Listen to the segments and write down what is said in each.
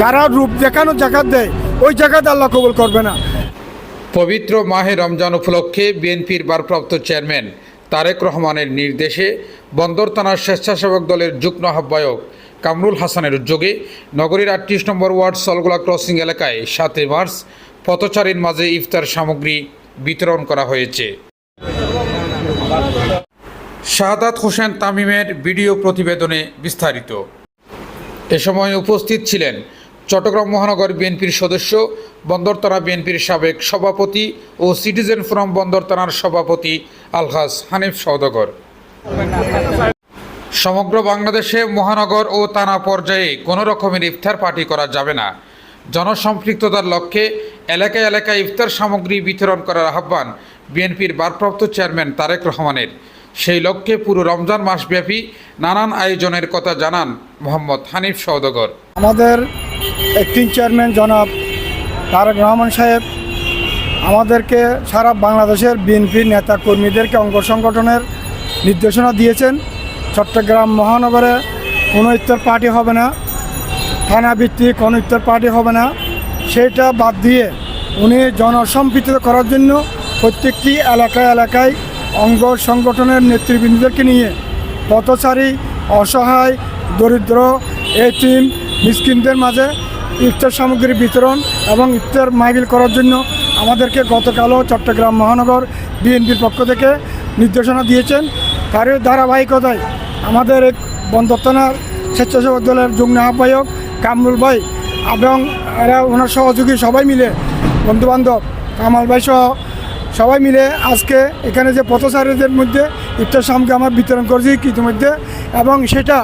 যারা রূপ দেখানো জাকাত দেয়, ওই জাকাত আল্লাহ কবুল করবে না। পবিত্র মাহে রমজান উপলক্ষে বিএনপির ভারপ্রাপ্ত চেয়ারম্যান তারেক রহমানের নির্দেশে বন্দর থানার স্বেচ্ছাসেবক দলের যুগ্ম আহ্বায়ক কামরুল হাসানের উদ্যোগে নগরীর আটত্রিশ নম্বর ওয়ার্ড সলগোলা ক্রসিং এলাকায় সাতই মার্চ পথচারীর মাঝে ইফতার সামগ্রী বিতরণ করা হয়েছে। শাহাদাত হোসেন তামিমের ভিডিও প্রতিবেদনে বিস্তারিত। এ সময় উপস্থিত ছিলেন চট্টগ্রাম মহানগর বিএনপির সদস্য, বন্দরতলা বিএনপির সাবেক সভাপতি ও সিটিজেন ফোরাম বন্দরতলার সভাপতি আলহাজ হানিফ সওদাগর। সমগ্র বাংলাদেশে মহানগর ও তানা পর্যায়ে কোনো রকমের ইফতার পার্টি করা যাবে না। জনসম্পৃক্ততার লক্ষ্যে এলাকায় এলাকায় ইফতার সামগ্রী বিতরণ করার আহ্বান বিএনপির ভারপ্রাপ্ত চেয়ারম্যান তারেক রহমানের। সেই লক্ষ্যে পুরো রমজান মাসব্যাপী নানান আয়োজনের কথা জানান মোহাম্মদ হানিফ সওদাগর। আমাদের একটিন চেয়ারম্যান জনাব তারেক রহমান সাহেব, আমাদেরকে সারা বাংলাদেশের বিএনপির নেতা কর্মীদেরকে অঙ্গ সংগঠনের নির্দেশনা দিয়েছেন। চট্টগ্রাম মহানগরে কোনো ইফতার পার্টি হবে না, থানা ভিত্তিক কোনো ইফতার পার্টি হবে না। সেটা বাদ দিয়ে উনি জনসম্পৃক্ত করার জন্য প্রত্যেকটি এলাকায় এলাকায় অঙ্গ সংগঠনের নেতৃবৃন্দদেরকে নিয়ে পথচারী, অসহায়, দরিদ্র এটিম মিসকিনদের মাঝে ইফতার সামগ্রী বিতরণ এবং ইফতার মাইবিল করার জন্য আমাদেরকে গতকালও চট্টগ্রাম মহানগর বিএনপির পক্ষ থেকে নির্দেশনা দিয়েছেন। তারই ধারাবাহিকতায় আমাদের এক বন্দরতনার স্বেচ্ছাসেবক দলের যুগ্ম আহ্বায়ক কামরুল ভাই এবং এরা ওনার সহযোগী সবাই মিলে, বন্ধুবান্ধব কামাল ভাই সহ সবাই মিলে আজকে এখানে যে পথচারীদের মধ্যে ইফতার সামগ্রী আমরা বিতরণ করছি ইতিমধ্যে এবং সেটা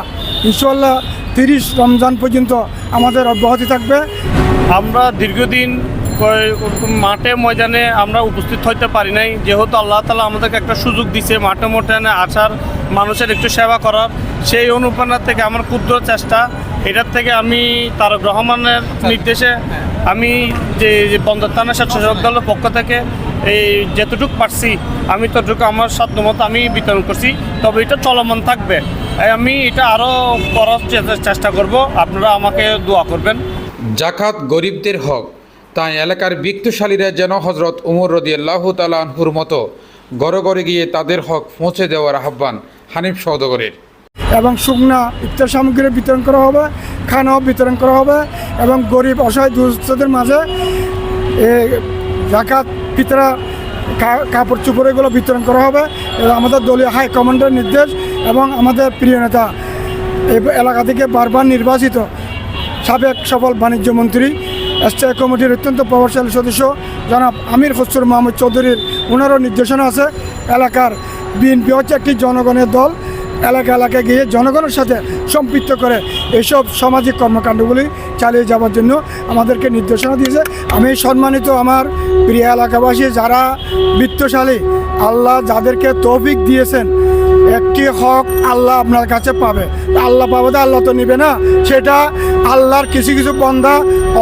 ইনশাল্লাহ তিরিশ রমজান পর্যন্ত আমাদের অব্যাহতি থাকবে। আমরা দীর্ঘদিন মাঠে, ময়দানে আমরা উপস্থিত হইতে পারি নাই। যেহেতু আল্লাহ তালা আমাদেরকে একটা সুযোগ দিছে মাঠে ময়দানে আসার মানুষের একটু সেবা করার, সেই অনুপ্রেরণা থেকে আমার ক্ষুদ্র চেষ্টা। এটার থেকে আমি তারক রহমানের নির্দেশে আমি যে বন্দর থানা স্বেচ্ছাসেবক দলের পক্ষ থেকে এই যেতটুকু পারছি, আমি ততটুকু আমার সাধ্যমতো আমি বিতরণ করছি। তবে এটা চলমান থাকবে। আমি এটা আরও করার চেষ্টা করব। আপনারা আমাকে দোয়া করবেন। জাকাত গরিবদের হক। তাই এলাকার বিত্তশালীরা যেন হজরত উমর রদিয়াল্লাহ তালাহুর মতো গড়ে গড়ে গিয়ে তাদের হক পৌঁছে দেওয়ার আহ্বান হানিফ সওদাগরের এবং শুকনা ইত্যাদি সামগ্রী বিতরণ করা হবে খানাও বিতরণ করা হবে এবং গরিব অসহায় দুস্থদের মাঝে এ জাকাত পিতরা কাপড় চোপড় এগুলো বিতরণ করা হবে। এবং আমাদের দলীয় হাই কমান্ডার নির্দেশ এবং আমাদের প্রিয় নেতা এই এলাকা থেকে বারবার নির্বাচিত সাবেক সফল বাণিজ্য মন্ত্রী এসটিআই কমিটির অত্যন্ত প্রভাবশালী সদস্য জনাব আমির খসরুর মাহমুদ চৌধুরীর ওনারও নির্দেশনা আছে। এলাকার বিএনপি হচ্ছে একটি জনগণের দল। এলাকা এলাকায় গিয়ে জনগণের সাথে সম্পৃক্ত করে এইসব সামাজিক কর্মকাণ্ডগুলি চালিয়ে যাওয়ার জন্য আমাদেরকে নির্দেশনা দিয়েছে। আমি সম্মানিত আমার প্রিয় এলাকাবাসী, যারা বৃত্তশালী, আল্লাহ যাদেরকে তৌফিক দিয়েছেন, একটি হক আল্লাহ আপনার কাছে পাবে। আল্লাহ পাবে তো আল্লাহ তো নিবে না, সেটা আল্লাহর কিছু কিছু বন্ধা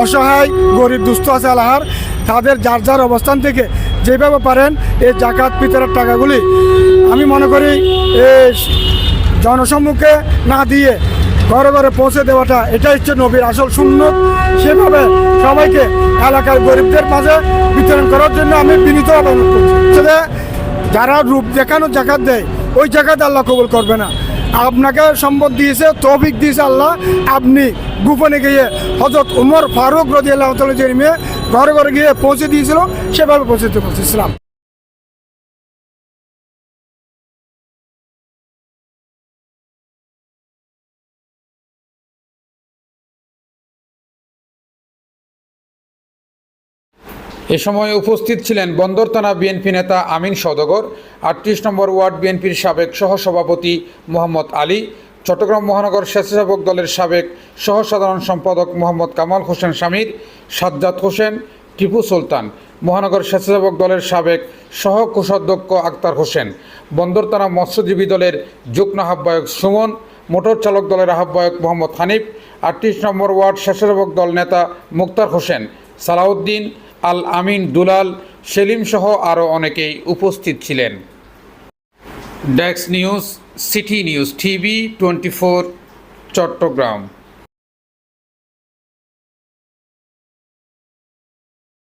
অসহায়, গরিব, দুস্থ আছে আল্লাহর, তাদের যার যার অবস্থান থেকে যেভাবে পারেন এই জাকাত পিতরের টাকাগুলি। আমি মনে করি এই জনসম্মুখে না দিয়ে ঘরে ঘরে পৌঁছে দেওয়াটা এটাই হচ্ছে নবীর আসল শূন্য সেভাবে সবাইকে এলাকার গরিবদের মাঝে বিতরণ করার জন্য আমি বিনীত অনুরোধ করছি। যারা রূপ দেখানো জাকাত দেয়, ওই জাকাত আল্লাহ কবুল করবে না। আপনাকে সম্পদ দিয়েছে, তৌফিক দিয়েছে আল্লাহ। আপনি গোপনে গিয়ে হজরত উমর ফারুক রদি আল্লাহ মেয়ে ঘরে ঘরে গিয়ে পৌঁছে দিয়েছিল, সেভাবে পৌঁছতে বলছি। ইসলাম। এ সময় উপস্থিত ছিলেন বন্দর থানা বিএনপি নেতা আমিন সদগর আটত্রিশ নম্বর ওয়ার্ড বিএনপির সাবেক সহসভাপতি মোহাম্মদ আলী, চট্টগ্রাম মহানগর স্বেচ্ছাসেবক দলের সাবেক সহসাধারণ সম্পাদক মোহাম্মদ কামাল হোসেন শামীর, সাজ্জাদ হোসেন, টিপু সুলতান, মহানগর স্বেচ্ছাসেবক দলের সাবেক সহ কোষাধ্যক্ষ আক্তার হোসেন, বন্দর মৎস্যজীবী দলের যুগ্ম আহ্বায়ক সুমন, মোটর চালক দলের আহ্বায়ক মোহাম্মদ হানিফ, আটত্রিশ নম্বর ওয়ার্ড স্বেচ্ছাসেবক দল নেতা মুক্তার হোসেন, সালাউদ্দিন আল আমিন দুলাল, সেলিম সহ আরও অনেকেই উপস্থিত ছিলেন। ডেক্স news, city news TV twenty Chattogram.